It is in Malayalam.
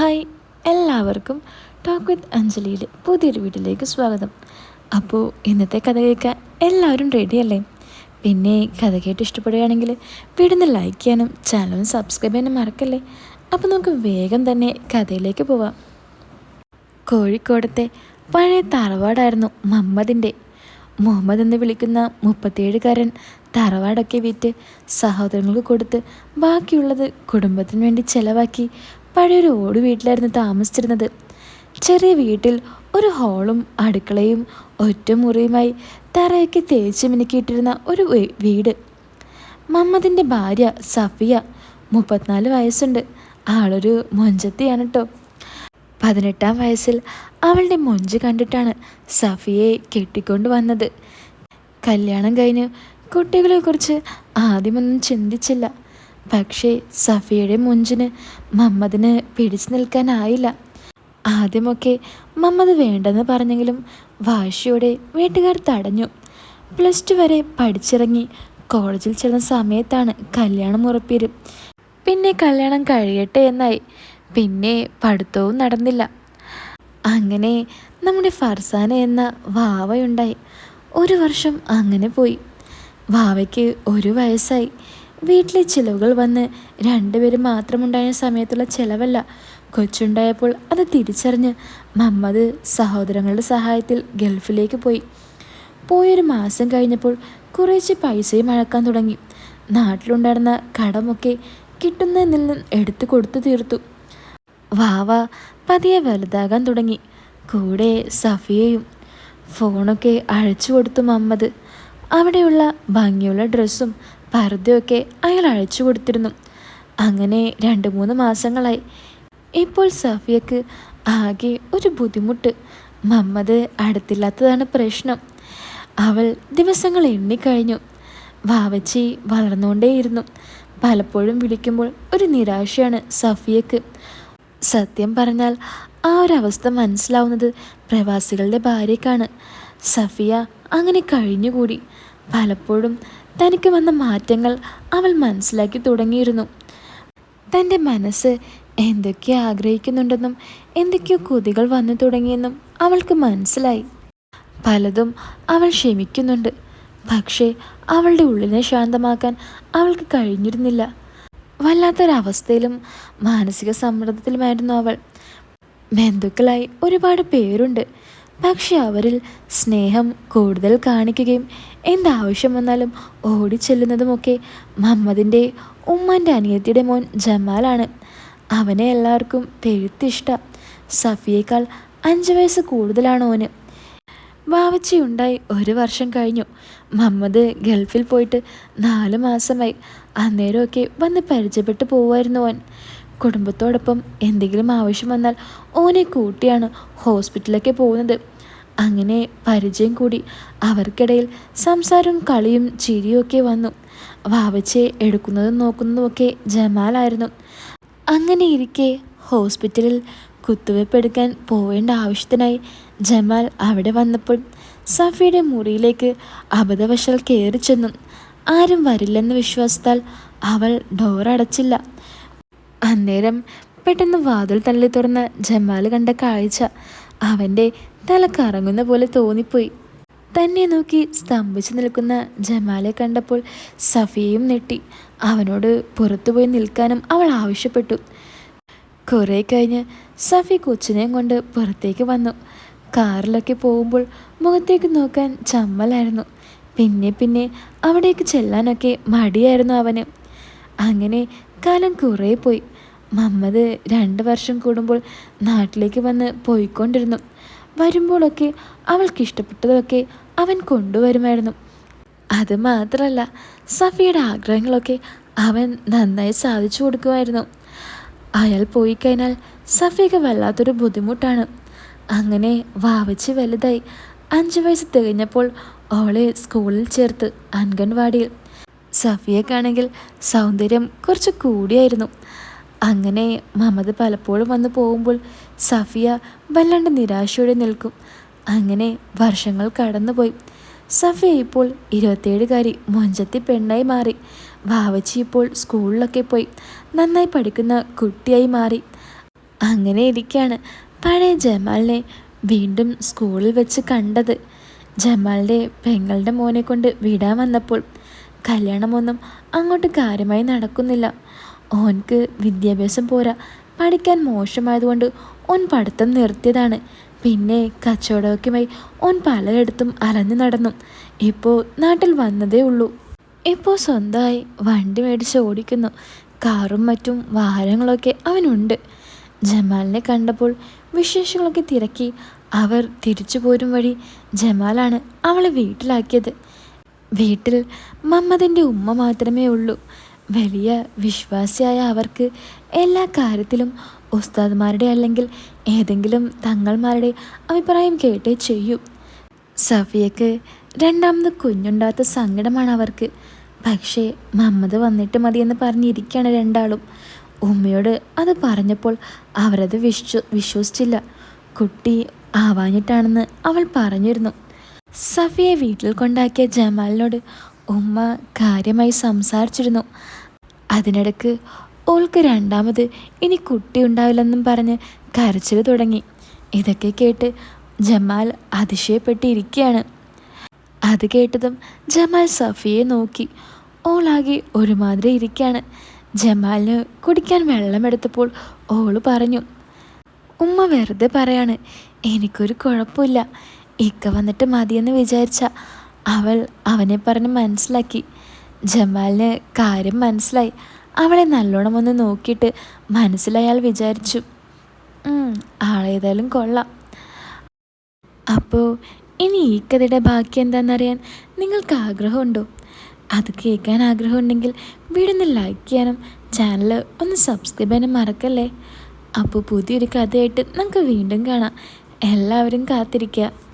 ഹായ് എല്ലാവർക്കും ടോക്ക് വിത്ത് അഞ്ജലിയിലെ പുതിയൊരു വീട്ടിലേക്ക് സ്വാഗതം. അപ്പോൾ ഇന്നത്തെ കഥ കേൾക്കാൻ എല്ലാവരും റെഡിയല്ലേ പിന്നെ കഥ കേട്ട് ഇഷ്ടപ്പെടുകയാണെങ്കിൽ വീടിന്ന് ലൈക്ക് ചെയ്യാനും ചാനലും സബ്സ്ക്രൈബ് ചെയ്യാനും മറക്കല്ലേ? അപ്പോൾ നമുക്ക് വേഗം തന്നെ കഥയിലേക്ക് പോവാം. കോഴിക്കോടത്തെ പഴയ തറവാടായിരുന്നു മുഹമ്മദിന്റെ മുഹമ്മദ് എന്ന് വിളിക്കുന്ന മുപ്പത്തിയേഴുകാരൻ തറവാടൊക്കെ വിറ്റ് സഹോദരങ്ങൾക്ക് കൊടുത്ത് ബാക്കിയുള്ളത് കുടുംബത്തിന് വേണ്ടി ചെലവാക്കി പഴയൊരു ഓട് വീട്ടിലായിരുന്നു താമസിച്ചിരുന്നത്. ചെറിയ വീട്ടിൽ ഒരു ഹോളും അടുക്കളയും ഒറ്റമുറിയുമായി തറയൊക്കെ തേച്ച് മിനുക്കിയിട്ടിരുന്ന ഒരു വീട്. മമ്മദിന്റെ ഭാര്യ സഫിയ മുപ്പത്തിനാല് വയസ്സുണ്ട്. ആളൊരു മൊഞ്ചത്തിയാണ് കേട്ടോ പതിനെട്ടാം വയസ്സിൽ അവളുടെ മൊഞ്ച് കണ്ടിട്ടാണ് സഫിയെ കെട്ടിക്കൊണ്ട് വന്നത്. കല്യാണം കഴിഞ്ഞ് കുട്ടികളെക്കുറിച്ച് ആദ്യമൊന്നും ചിന്തിച്ചില്ല. പക്ഷേ സഫിയയുടെ മുഞ്ചിന് മമ്മദിന് പിടിച്ചു നിൽക്കാനായില്ല. ആദ്യമൊക്കെ മമ്മത് വേണ്ടെന്ന് പറഞ്ഞെങ്കിലും വാശിയോടെ വീട്ടുകാർ തടഞ്ഞു. പ്ലസ് ടു വരെ പഠിച്ചിറങ്ങി കോളേജിൽ ചേർന്ന സമയത്താണ് കല്യാണം ഉറപ്പിയത്. പിന്നെ കല്യാണം കഴിയട്ടെ എന്നായി. പിന്നെ പഠിത്തവും നടന്നില്ല. അങ്ങനെ നമ്മുടെ ഫർസാന എന്ന വാവയുണ്ടായി. ഒരു വർഷം അങ്ങനെ പോയി. വാവയ്ക്ക് ഒരു വയസ്സായി. വീട്ടിലെ ചിലവുകൾ വന്ന് രണ്ടുപേരും മാത്രമുണ്ടായ സമയത്തുള്ള ചിലവല്ല. കൊച്ചുണ്ടായപ്പോൾ അത് തിരിച്ചറിഞ്ഞ് മമ്മദ് സഹോദരങ്ങളുടെ സഹായത്തിൽ ഗൾഫിലേക്ക് പോയി. പോയൊരു മാസം കഴിഞ്ഞപ്പോൾ കുറേശ്ശെ പൈസയും അഴക്കാൻ തുടങ്ങി. നാട്ടിലുണ്ടായിരുന്ന കടമൊക്കെ കിട്ടുന്നതിൽ നിന്ന് എടുത്തു കൊടുത്തു തീർത്തു. വാവ പതിയെ വലുതാകാൻ തുടങ്ങി. കൂടെ സഫിയയും ഫോണൊക്കെ അഴിച്ചു കൊടുത്തു മമ്മദ്. അവിടെയുള്ള ഭംഗിയുള്ള ഡ്രസ്സും പർദ്ദയൊക്കെ അയാൾ അഴിച്ചു കൊടുത്തിരുന്നു. അങ്ങനെ രണ്ട് മൂന്ന് മാസങ്ങളായി. ഇപ്പോൾ സഫിയക്ക് ആകെ ഒരു ബുദ്ധിമുട്ട്. മമ്മത് അടുത്തില്ലാത്തതാണ് പ്രശ്നം. അവൾ ദിവസങ്ങൾ എണ്ണിക്കഴിഞ്ഞു. വാവച്ചി വളർന്നുകൊണ്ടേയിരുന്നു. പലപ്പോഴും വിളിക്കുമ്പോൾ ഒരു നിരാശയാണ് സഫിയക്ക്. സത്യം പറഞ്ഞാൽ ആ ഒരവസ്ഥ മനസ്സിലാവുന്നത് പ്രവാസികളുടെ ഭാര്യക്കാണ് സഫിയ അങ്ങനെ കഴിഞ്ഞുകൂടി. പലപ്പോഴും തനിക്ക് വന്ന മാറ്റങ്ങൾ അവൾ മനസ്സിലാക്കി തുടങ്ങിയിരുന്നു. തന്റെ മനസ്സ് എന്തൊക്കെ ആഗ്രഹിക്കുന്നുണ്ടെന്നും എന്തൊക്കെയോ കൊതികൾ വന്നു തുടങ്ങിയെന്നും അവൾക്ക് മനസ്സിലായി. പലതും അവൾ ക്ഷമിക്കുന്നുണ്ട്. പക്ഷേ അവളുടെ ഉള്ളിനെ ശാന്തമാക്കാൻ അവൾക്ക് കഴിഞ്ഞിരുന്നില്ല. വല്ലാത്തൊരവസ്ഥയിലും മാനസിക സമ്മർദ്ദത്തിലുമായിരുന്നു അവൾ. ബന്ധുക്കളായി ഒരുപാട് പേരുണ്ട്. പക്ഷെ അവരിൽ സ്നേഹം കൂടുതൽ കാണിക്കുകയും എന്താവശ്യം വന്നാലും ഓടിച്ചെല്ലുന്നതുമൊക്കെ മമ്മദിന്റെ ഉമ്മന്റെ അനിയത്തിയുടെ മോൻ ജമാലാണ്. അവനെ എല്ലാവർക്കും പെഴുത്തിഷ്ട. സഫിയേക്കാൾ അഞ്ച് വയസ്സ് കൂടുതലാണ് ഓന്. വാവച്ചിയുണ്ടായി ഒരു വർഷം കഴിഞ്ഞു. മമ്മദ് ഗൾഫിൽ പോയിട്ട് നാല് മാസമായി. അന്നേരമൊക്കെ വന്ന് പരിചയപ്പെട്ട് പോവായിരുന്നു ഓൻ. കുടുംബത്തോടൊപ്പം എന്തെങ്കിലും ആവശ്യം വന്നാൽ ഓനെ കൂട്ടിയാണ് ഹോസ്പിറ്റലിലൊക്കെ പോകുന്നത്. അങ്ങനെ പരിചയം കൂടി. അവർക്കിടയിൽ സംസാരവും കളിയും ചിരിയൊക്കെ വന്നു. വാവച്ചെ എടുക്കുന്നതും നോക്കുന്നതുമൊക്കെ ജമാലായിരുന്നു. അങ്ങനെ ഇരിക്കെ ഹോസ്പിറ്റലിൽ കുത്തുവയ്പ് എടുക്കാൻ പോവേണ്ട ആവശ്യത്തിനായി ജമാൽ അവിടെ വന്നപ്പോൾ സഫിയുടെ മുറിയിലേക്ക് അബദ്ധവശാൽ കയറി ചെന്നു. ആരും വരില്ലെന്ന വിശ്വാസത്താൽ അവൾ ഡോർ അടച്ചില്ല. അന്നേരം പെട്ടെന്ന് വാതിൽ തള്ളി തുറന്ന ജമാൽ കണ്ട കാഴ്ച അവന്റെ തല കറങ്ങുന്ന പോലെ തോന്നിപ്പോയി. തന്നെ നോക്കി സ്തംഭിച്ചു നിൽക്കുന്ന ജമാലെ കണ്ടപ്പോൾ സഫിയയും നെട്ടി അവനോട് പുറത്തുപോയി നിൽക്കാനും അവൾ ആവശ്യപ്പെട്ടു. കുറേ കഴിഞ്ഞ് സഫി കൊച്ചിനെയും കൊണ്ട് പുറത്തേക്ക് വന്നു. കാറിലൊക്കെ പോകുമ്പോൾ മുഖത്തേക്ക് നോക്കാൻ ചമ്മലായിരുന്നു. പിന്നെ പിന്നെ അവിടേക്ക് ചെല്ലാനൊക്കെ മടിയായിരുന്നു അവന്. അങ്ങനെ കാലം കുറേ പോയി മമ്മദ് രണ്ട് വർഷം കൂടുമ്പോൾ നാട്ടിലേക്ക് വന്ന് പോയിക്കൊണ്ടിരുന്നു. വരുമ്പോഴൊക്കെ അവൾക്ക് ഇഷ്ടപ്പെട്ടതൊക്കെ അവൻ കൊണ്ടുവരുമായിരുന്നു. അത് മാത്രമല്ല സഫിയുടെ ആഗ്രഹങ്ങളൊക്കെ അവൻ നന്നായി സാധിച്ചു കൊടുക്കുമായിരുന്നു. അയാൾ പോയി കഴിഞ്ഞാൽ സഫിയൊക്കെ വല്ലാത്തൊരു ബുദ്ധിമുട്ടാണ്. അങ്ങനെ വാവച്ച് വലുതായി അഞ്ച് വയസ്സ് തികഞ്ഞപ്പോൾ അവളെ സ്കൂളിൽ ചേർത്ത് അംഗൻവാടിയിൽ. സഫിയക്കാണെങ്കിൽ സൗന്ദര്യം കുറച്ച് കൂടിയായിരുന്നു. അങ്ങനെ മമത പലപ്പോഴും വന്നു പോകുമ്പോൾ സഫിയ വല്ലാണ്ട് നിരാശയോടെ നിൽക്കും. അങ്ങനെ വർഷങ്ങൾ കടന്നുപോയി. സഫിയ ഇപ്പോൾ ഇരുപത്തേഴുകാരി മൊഞ്ചത്തി പെണ്ണായി മാറി. ഭാവച്ചി ഇപ്പോൾ സ്കൂളിലൊക്കെ പോയി. നന്നായി പഠിക്കുന്ന കുട്ടിയായി മാറി. അങ്ങനെ ഇരിക്കുകയാണ് പഴയ ജമാലിനെ വീണ്ടും സ്കൂളിൽ വെച്ച് കണ്ടത്. ജമാലിന്റെ പെങ്ങളുടെ മോനെ കൊണ്ട് വിടാൻ വന്നപ്പോൾ കല്യാണമൊന്നും അങ്ങോട്ട് കാര്യമായി നടക്കുന്നില്ല. ഓൻക്ക് വിദ്യാഭ്യാസം പോരാ. പഠിക്കാൻ മോശമായതുകൊണ്ട് ഓൻ പഠിത്തം നിർത്തിയതാണ്. പിന്നെ കച്ചവടമൊക്കെയുമായി ഓൻ പലയിടത്തും അലഞ്ഞു നടന്നു. ഇപ്പോൾ നാട്ടിൽ വന്നതേ ഉള്ളൂ. ഇപ്പോൾ സ്വന്തമായി വണ്ടി മേടിച്ച് ഓടിക്കുന്നു. കാറും മറ്റും വാഹനങ്ങളൊക്കെ അവനുണ്ട്. ജമാലിനെ കണ്ടപ്പോൾ വിശേഷങ്ങളൊക്കെ തിരക്കി. അവർ തിരിച്ചു പോരും വഴി ജമാലാണ് അവളെ വീട്ടിലാക്കിയത്. വീട്ടിൽ മമ്മതിന്റെ ഉമ്മ മാത്രമേ ഉള്ളൂ. വലിയ വിശ്വാസിയായ അവർക്ക് എല്ലാ കാര്യത്തിലും ഉസ്താദ്മാരുടെ അല്ലെങ്കിൽ ഏതെങ്കിലും തങ്ങൾമാരുടെ അഭിപ്രായം കേട്ടേ ചെയ്യൂ. സഫിയക്ക് രണ്ടാമത് കുഞ്ഞുണ്ടാത്ത സങ്കടമാണ് അവർക്ക്. പക്ഷേ മമ്മത് വന്നിട്ട് മതിയെന്ന് പറഞ്ഞിരിക്കുകയാണ് രണ്ടാളും. ഉമ്മയോട് അത് പറഞ്ഞപ്പോൾ അവരത് വിശ്വ വിശ്വസിച്ചില്ല. കുട്ടി ആവാഞ്ഞിട്ടാണെന്ന് അവൾ പറഞ്ഞിരുന്നു. സഫിയെ വീട്ടിൽ കൊണ്ടാക്കിയ ജമാലിനോട് ഉമ്മ കാര്യമായി സംസാരിച്ചിരുന്നു. അതിനിടക്ക് ഓൾക്ക് രണ്ടാമത് ഇനി കുട്ടി ഉണ്ടാവില്ലെന്നും പറഞ്ഞ് കരച്ചിൽ തുടങ്ങി. ഇതൊക്കെ കേട്ട് ജമാൽ അതിശയപ്പെട്ടിരിക്കുകയാണ്. അത് കേട്ടതും ജമാൽ സഫിയെ നോക്കി. ഓളാകെ ഒരുമാതിരി ഇരിക്കുകയാണ്. ജമാലിന് കുടിക്കാൻ വെള്ളമെടുത്തപ്പോൾ ഓൾ പറഞ്ഞു ഉമ്മ വെറുതെ പറയാണ് എനിക്കൊരു കുഴപ്പമില്ല. ഇക്ക വന്നിട്ട് മതിയെന്ന് വിചാരിച്ച അവൾ അവനെ പറഞ്ഞ് മനസ്സിലാക്കി. ജമാലിന് കാര്യം മനസ്സിലായി. അവളെ നല്ലോണം ഒന്ന് നോക്കിയിട്ട് മനസ്സിലയാൾ വിചാരിച്ചു ആളേതായാലും കൊള്ളാം. അപ്പോൾ ഇനി ഈ കഥയുടെ ബാക്കി എന്താണെന്നറിയാൻ നിങ്ങൾക്ക് ആഗ്രഹമുണ്ടോ? അത് കേൾക്കാൻ ആഗ്രഹമുണ്ടെങ്കിൽ വീടൊന്ന് ലൈക്ക് ചെയ്യാനും ചാനൽ ഒന്ന് സബ്സ്ക്രൈബ് ചെയ്യാനും മറക്കല്ലേ? അപ്പോൾ പുതിയൊരു കഥയായിട്ട് നമുക്ക് വീണ്ടും കാണാം. എല്ലാവരും കാത്തിരിക്കുക.